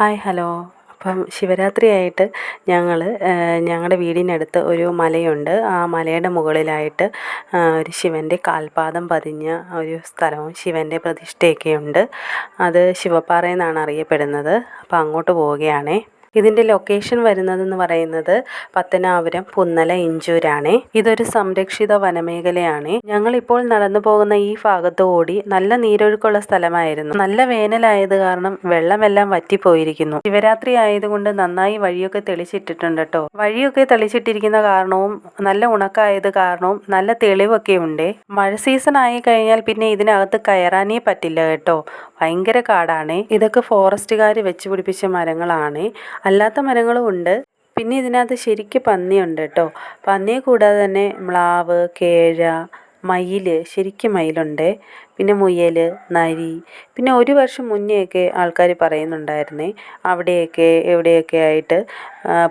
Hi hello. അപ്പം ശിവരാത്രിയായിട്ട് ഞങ്ങൾ ഞങ്ങളുടെ വീടിനടുത്ത് ഒരു മലയുണ്ട്. ആ മലയുടെ മുകളിലായിട്ട് ഒരു ശിവന്റെ കാൽപാദം പതിഞ്ഞ ഒരു സ്ഥലവും ശിവന്റെ പ്രതിഷ്ഠയൊക്കെ ഉണ്ട് അത് ശിവപ്പാറ എന്നാണ് അറിയപ്പെടുന്നത്. അപ്പം അങ്ങോട്ട് പോവുകയാണേ. ഇതിന്റെ ലൊക്കേഷൻ വരുന്നതെന്ന് പറയുന്നത് പത്തനാപുരം പുന്നല ഇഞ്ചൂരാണ്. ഇതൊരു സംരക്ഷിത വനമേഖലയാണ്. ഞങ്ങളിപ്പോൾ നടന്നു പോകുന്ന ഈ ഭാഗത്ത് കൂടി നല്ല നീരൊഴുക്കുള്ള സ്ഥലമായിരുന്നു. നല്ല വേനലായത് കാരണം വെള്ളമെല്ലാം വറ്റിപ്പോയിരിക്കുന്നു. ശിവരാത്രി ആയതുകൊണ്ട് നന്നായി വഴിയൊക്കെ തെളിച്ചിട്ടിട്ടുണ്ട് കേട്ടോ വഴിയൊക്കെ തെളിച്ചിട്ടിരിക്കുന്ന കാരണവും നല്ല ഉണക്കായത് കാരണവും നല്ല തെളിവൊക്കെ ഉണ്ട്. മഴ സീസൺ ആയി കഴിഞ്ഞാൽ പിന്നെ ഇതിനകത്ത് കയറാനേ പറ്റില്ല കേട്ടോ. ഭയങ്കര കാടാണ്. ഇതൊക്കെ ഫോറസ്റ്റുകാർ വെച്ച് പിടിപ്പിച്ച മരങ്ങളാണ്. അല്ലാത്ത മരങ്ങളും ഉണ്ട്. പിന്നെ ഇതിനകത്ത് ശരിക്ക് പന്നിയുണ്ട് കേട്ടോ. പന്നിയെ കൂടാതെ തന്നെ മ്ലാവ് കേഴ മയിൽ ശരിക്കും മയിലുണ്ട്. പിന്നെ മുയൽ നരി. പിന്നെ ഒരു വർഷം മുന്നെയൊക്കെ ആൾക്കാർ പറയുന്നുണ്ടായിരുന്നേ അവിടെയൊക്കെ എവിടെയൊക്കെ ആയിട്ട്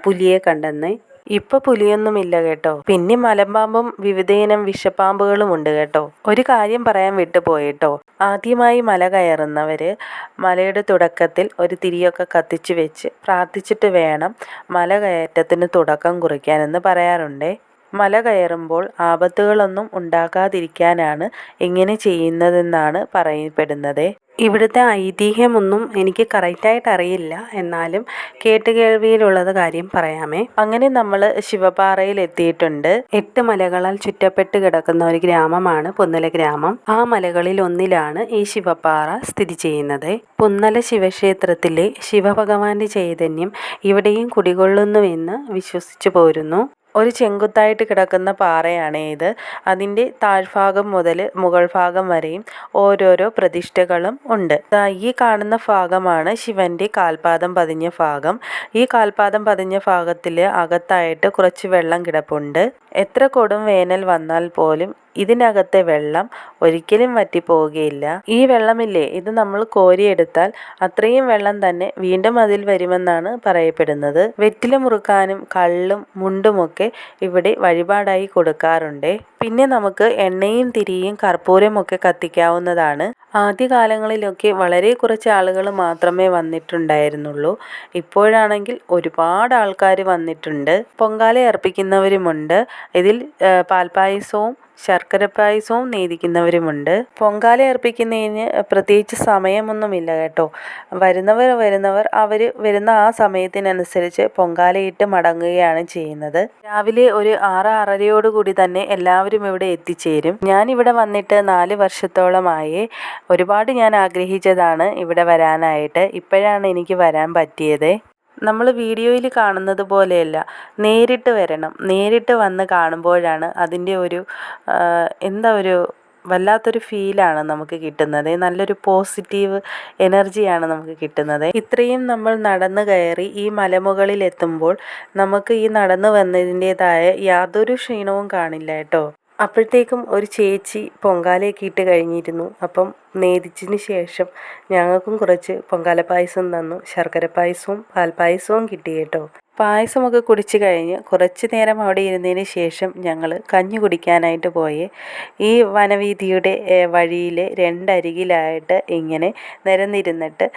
പുലിയെ കണ്ടെന്ന്. ഇപ്പോൾ പുലിയൊന്നുമില്ല കേട്ടോ. പിന്നെ മലമ്പാമ്പും വിവിധയിനം വിഷപ്പാമ്പുകളും ഉണ്ട് കേട്ടോ. ഒരു കാര്യം പറയാൻ വിട്ടുപോയിട്ടോ ആദ്യമായി മല കയറുന്നവര് മലയുടെ തുടക്കത്തിൽ ഒരു തിരിയൊക്കെ കത്തിച്ചു വെച്ച് പ്രാർത്ഥിച്ചിട്ട് വേണം മല കയറ്റത്തിന് തുടക്കം കുറിക്കാൻ എന്ന് പറയാറുണ്ടേ. മല കയറുമ്പോൾ ആപത്തുകളൊന്നും ഉണ്ടാകാതിരിക്കാനാണ് ഇങ്ങനെ ചെയ്യുന്നതെന്നാണ് പറയപ്പെടുന്നത്. ഇവിടുത്തെ ഐതിഹ്യമൊന്നും എനിക്ക് കറക്റ്റായിട്ട് അറിയില്ല എന്നാലും കേട്ടുകേൾവിയിലുള്ളത് കാര്യം പറയാമേ. അങ്ങനെ നമ്മൾ ശിവപാറയിൽ എത്തിയിട്ടുണ്ട് എട്ട് മലകളാൽ ചുറ്റപ്പെട്ട് കിടക്കുന്ന ഒരു ഗ്രാമമാണ് പുന്നല ഗ്രാമം. ആ മലകളിൽ ഒന്നിലാണ് ഈ ശിവപാറ സ്ഥിതി ചെയ്യുന്നത്. പുന്നല ശിവക്ഷേത്രത്തിലെ ശിവഭഗവാന്റെ ചൈതന്യം ഇവിടെയും കുടികൊള്ളുന്നുവെന്ന് വിശ്വസിച്ചു പോരുന്നു. ഒരു ചെങ്കുത്തായിട്ട് കിടക്കുന്ന പാറയാണ് ഇത്. അതിന്റെ താഴ്ഭാഗം മുതൽ മുകൾ ഭാഗം വരെയും ഓരോരോ പ്രതിഷ്ഠകളും ഉണ്ട്. ഈ കാണുന്ന ഭാഗമാണ് ശിവന്റെ കാൽപാദം പതിഞ്ഞ ഭാഗം. ഈ കാൽപാദം പതിഞ്ഞ ഭാഗത്തിൽ അകത്തായിട്ട് കുറച്ച് വെള്ളം കിടപ്പുണ്ട്. എത്ര കൊടും വേനൽ വന്നാൽ പോലും ഇതിനകത്തെ വെള്ളം ഒരിക്കലും വറ്റിപ്പോവുകയില്ല. ഈ വെള്ളമില്ലേ? ഇത് നമ്മൾ കോരിയെടുത്താൽ അത്രയും വെള്ളം തന്നെ വീണ്ടും അതിൽ വരുമെന്നാണ് പറയപ്പെടുന്നത്. വെറ്റില മുറുക്കാനും കള്ളും മുണ്ടുമൊക്കെ ഇവിടെ വഴിപാടായി കൊടുക്കാറുണ്ട്. പിന്നെ നമുക്ക് എണ്ണയും തിരിയും കർപ്പൂരമൊക്കെ കത്തിക്കാവുന്നതാണ്. ആദ്യകാലങ്ങളിലൊക്കെ വളരെ കുറച്ച് ആളുകൾ മാത്രമേ വന്നിട്ടുണ്ടായിരുന്നുള്ളൂ. ഇപ്പോഴാണെങ്കിൽ ഒരുപാട് ആൾക്കാർ വന്നിട്ടുണ്ട്. പൊങ്കാല അർപ്പിക്കുന്നവരുമുണ്ട്. ഇതിൽ പാൽപ്പായസവും ശർക്കര പായസവും നേദിക്കുന്നവരുമുണ്ട് പൊങ്കാല അർപ്പിക്കുന്നതിന് പ്രത്യേകിച്ച് സമയമൊന്നുമില്ല കേട്ടോ. വരുന്നവർ വരുന്നവർ അവർ വരുന്ന ആ സമയത്തിനനുസരിച്ച് പൊങ്കാലയിട്ട് മടങ്ങുകയാണ് ചെയ്യുന്നത്. രാവിലെ ഒരു ആറ് ആറരയോടുകൂടി തന്നെ എല്ലാവരും ഇവിടെ എത്തിച്ചേരും. ഞാൻ ഇവിടെ വന്നിട്ട് നാല് വർഷത്തോളമായി. ഒരുപാട് ഞാൻ ആഗ്രഹിച്ചതാണ് ഇവിടെ വരാനായിട്ട്. ഇപ്പോഴാണ് എനിക്ക് വരാൻ പറ്റിയത്. നമ്മൾ വീഡിയോയിൽ കാണുന്നത് പോലെയല്ല. നേരിട്ട് വരണം. നേരിട്ട് വന്ന് കാണുമ്പോഴാണ് അതിന്റെ ഒരു എന്താ ഒരു വല്ലാത്തൊരു ഫീലാണ് നമുക്ക് കിട്ടുന്നത്. നല്ലൊരു പോസിറ്റീവ് എനർജിയാണ് നമുക്ക് കിട്ടുന്നത്. ഇത്രയും നമ്മൾ നടന്നു കയറി ഈ മലമുകളിൽ എത്തുമ്പോൾ നമുക്ക് ഈ നടന്നു വന്നതിന്റെതായ യാതൊരു ക്ഷീണവും കാണില്ല കേട്ടോ. അപ്പോഴത്തേക്കും ഒരു ചേച്ചി പൊങ്കാലയൊക്കെ ഇട്ട് കഴിഞ്ഞിരുന്നു. അപ്പം നേദിച്ചതിന് ശേഷം ഞങ്ങൾക്കും കുറച്ച് പൊങ്കാല പായസം തന്നു. ശർക്കര പായസവും പാൽപ്പായസവും കിട്ടി കേട്ടോ. പായസമൊക്കെ കുടിച്ച് കഴിഞ്ഞ് കുറച്ച് നേരം അവിടെ ഇരുന്നതിന് ശേഷം ഞങ്ങൾ കഞ്ഞി കുടിക്കാനായിട്ട് പോയി. ഈ വനവീതിയുടെ വഴിയിൽ രണ്ടരികിലായിട്ട് ഇങ്ങനെ നിരന്നിരുന്നിട്ട്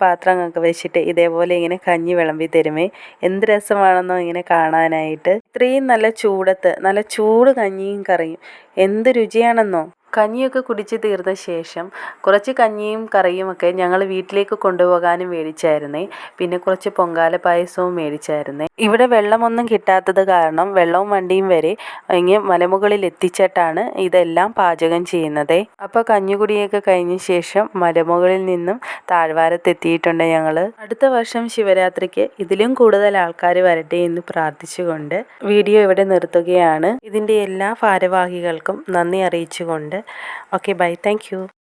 പാത്രങ്ങളൊക്കെ വെച്ചിട്ട് ഇതേപോലെ ഇങ്ങനെ കഞ്ഞി വിളമ്പി തരുമേ. എന്ത് രസമാണെന്നോ ഇങ്ങനെ കാണാനായിട്ട്. ഇത്രയും നല്ല ചൂടത്ത് നല്ല ചൂട് കഞ്ഞിയും കറിയും. എന്ത് രുചിയാണെന്നോ. കഞ്ഞിയൊക്കെ കുടിച്ച് തീർന്ന ശേഷം കുറച്ച് കഞ്ഞിയും കറിയുമൊക്കെ ഞങ്ങൾ വീട്ടിലേക്ക് കൊണ്ടുപോകാനും മേടിച്ചായിരുന്നേ. പിന്നെ കുറച്ച് പൊങ്കാല പായസവും മേടിച്ചായിരുന്നേ. ഇവിടെ വെള്ളമൊന്നും കിട്ടാത്തത് കാരണം വെള്ളവും വണ്ടിയും വരെ ഇങ്ങനെ മലമുകളിൽ എത്തിച്ചിട്ടാണ് ഇതെല്ലാം പാചകം ചെയ്യുന്നത്. അപ്പോൾ കഞ്ഞികുടിയൊക്കെ കഴിഞ്ഞ ശേഷം മലമുകളിൽ നിന്നും താഴ്വാരത്തെത്തിയിട്ടുണ്ട് ഞങ്ങൾ അടുത്ത വർഷം ശിവരാത്രിക്ക് ഇതിലും കൂടുതൽ ആൾക്കാർ വരട്ടെ എന്ന് പ്രാർത്ഥിച്ചുകൊണ്ട് വീഡിയോ ഇവിടെ നിർത്തുകയാണ്. ഇതിന്റെ എല്ലാ ഭാരവാഹികൾക്കും നന്ദി അറിയിച്ചുകൊണ്ട് ഓക്കെ ബൈ താങ്ക്